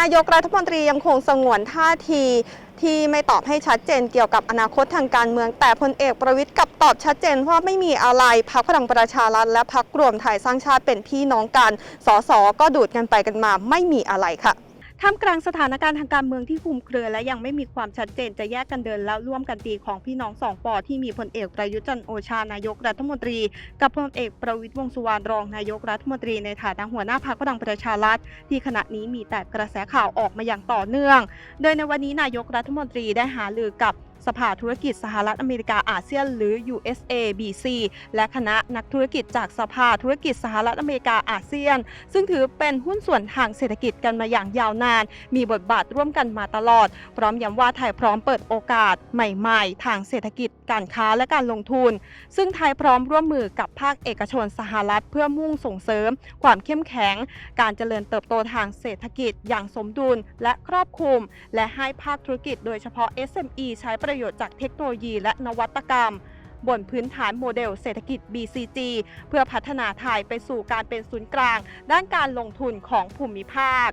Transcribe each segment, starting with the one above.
นายกรัฐมนตรียังคงสงวนท่าทีที่ไม่ตอบให้ชัดเจนเกี่ยวกับอนาคตทางการเมือง แต่พลเอกประวิทย์กลับตอบชัดเจนว่าไม่มีอะไรพักพลังประชารัฐและพักรวมไทยสร้างชาติเป็นพี่น้องกันสสก็ดูดกันไปกันมาไม่มีอะไรค่ะ ท่ามกลางสถานการณ์ทางการเมืองที่คลุมเครือและยังไม่มีความชัดเจนจะแยกกันเดินแล้วร่วมกันตีของพี่น้องสองปอที่มีพลเอกประยุทธ์จันโอชานายกรัฐมนตรี กับพลเอกประวิตรวงสุวรรณรองนายกรัฐมนตรีในฐานะหัวหน้าพรรคพลังประชารัฐที่ขณะนี้มีแต่กระแสข่าวออกมาอย่างต่อเนื่อง โดยในวันนี้นายกรัฐมนตรีได้หาลือกับ สภาธุรกิจสหรัฐอเมริกาอาเซียน หรือ USABC และคณะนักธุรกิจจากสภาธุรกิจสหรัฐอเมริกาอาเซียน ซึ่งถือเป็นหุ้นส่วนทางเศรษฐกิจกันมาอย่างยาวนาน มีบทบาทร่วมกันมาตลอด พร้อมย้ำว่าไทยพร้อมเปิดโอกาสใหม่ๆ ทางเศรษฐกิจการค้าและการลงทุน ซึ่งไทยพร้อมร่วมมือกับภาคเอกชนสหรัฐเพื่อมุ่งส่งเสริม ความเข้มแข็ง การเจริญเติบโตทางเศรษฐกิจอย่างสมดุลและครอบคลุม และให้ภาคธุรกิจโดยเฉพาะ SME ใช้ประประโยชน์จากเทคโนโลยีและนวัตกรรม บนพื้นฐานโมเดลเศรษฐกิจ BCG เพื่อพัฒนาไทยไปสู่การเป็นศูนย์กลาง ด้านการลงทุนของภูมิภาค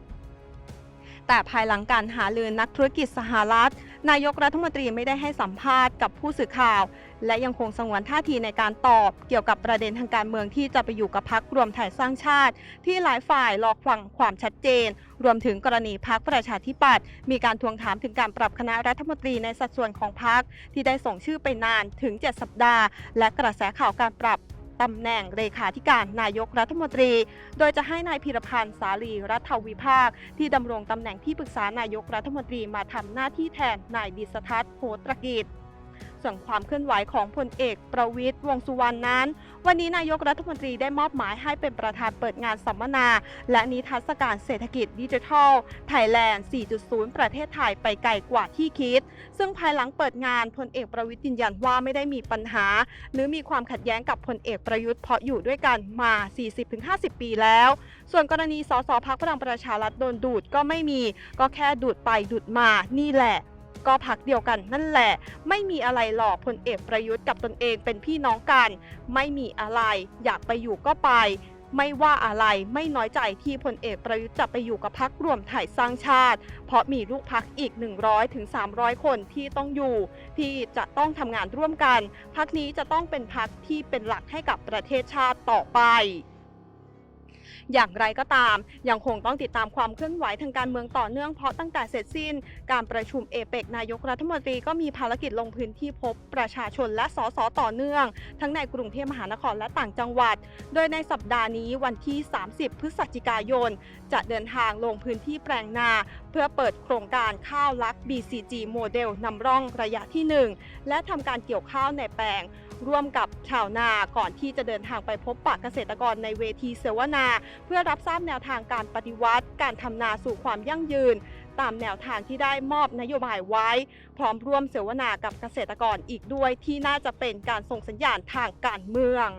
แต่ภายหลังการหาลือนักธุรกิจสหรัฐ นายกรัฐมนตรีไม่ได้ให้สัมภาษณ์กับผู้สื่อข่าว และยังคงสงวนท่าทีในการตอบ เกี่ยวกับประเด็นทางการเมืองที่จะไปอยู่กับพักรวมไทยสร้างชาติ ที่หลายฝ่ายรอฟังความชัดเจน รวมถึงกรณีพักประชาธิปัตย์มีการทวงถามถึงการปรับคณะรัฐมนตรีในสัดส่วนของพักที่ได้ส่งชื่อไปนานถึง 7 สัปดาห์ และกระแสข่าวการปรับ ตำแหน่งเลขาธิการนายกรัฐมนตรี โดยจะให้นายพิรพันธ์สาลีรัฐวิภาค ที่ดำรงตำแหน่งที่ปรึกษานายกรัฐมนตรีมาทำหน้าที่แทนนายดิษทัศน์โหตรกิจ ส่วนความเคลื่อนไหวของพลเอกประวิตรวงสุวรรณนั้น วันนี้นายกรัฐมนตรีได้มอบหมายให้เป็นประธานเปิดงานสัมมนา และนิทรรศการเศรษฐกิจดิจิทัลไทยแลนด์ 4.0 ประเทศไทยไปไกลกว่าที่คิด ซึ่งภายหลังเปิดงานพลเอกประวิตรยืนยันว่าไม่ได้มีปัญหา หรือมีความขัดแย้งกับพลเอกประยุทธ์เพราะอยู่ด้วยกันมา 40-50 ปีแล้ว ส่วนกรณีสสพักพลังประชารัฐโดนดูดก็ไม่มี ก็แค่ดูดไปดูดมานี่แหละ ก็พักเดียวกันนั่นแหละ ไม่มีอะไรหรอกพลเอกประยุทธ์กับตนเองเป็นพี่น้องกัน ไม่มีอะไร อยากไปอยู่ก็ไป ไม่ว่าอะไรไม่น้อยใจที่พลเอกประยุทธ์จะไปอยู่กับพักรวมไทยสร้างชาติ เพราะมีลูกพักอีก 100ถึง300 คนที่ต้องอยู่ ที่จะต้องทำงานร่วมกัน พักนี้จะต้องเป็นพักที่เป็นหลักให้กับประเทศชาติต่อไป อย่างไรก็ตาม ยังคงต้องติดตามความเคลื่อนไหวทางการเมืองต่อเนื่องเพราะตั้งแต่เสร็จสิ้น การประชุมเอเปกนายกรัฐมนตรีก็มีภารกิจลงพื้นที่พบประชาชนและสสต่อเนื่อง ทั้งในกรุงเทพมหานครและต่างจังหวัด โดยในสัปดาห์นี้วันที่ 30 พฤศจิกายน จะเดินทางลงพื้นที่แปลงนา เพื่อเปิดโครงการข้าวลัก BCG โมเดลนำร่องระยะที่ 1 และทำการเกี่ยวข้าวในแปลง ร่วมกับชาวนาก่อนที่จะเดินทางไปพบปะเกษตรกรในเวทีเสวนา เพื่อรับทราบแนวทางการปฏิวัติ การทำนาสู่ความยั่งยืน ตามแนวทางที่ได้มอบนโยบายไว้ พร้อมร่วมเสวนากับเกษตรกรอีกด้วยที่น่าจะเป็นการส่งสัญญาณทางการเมือง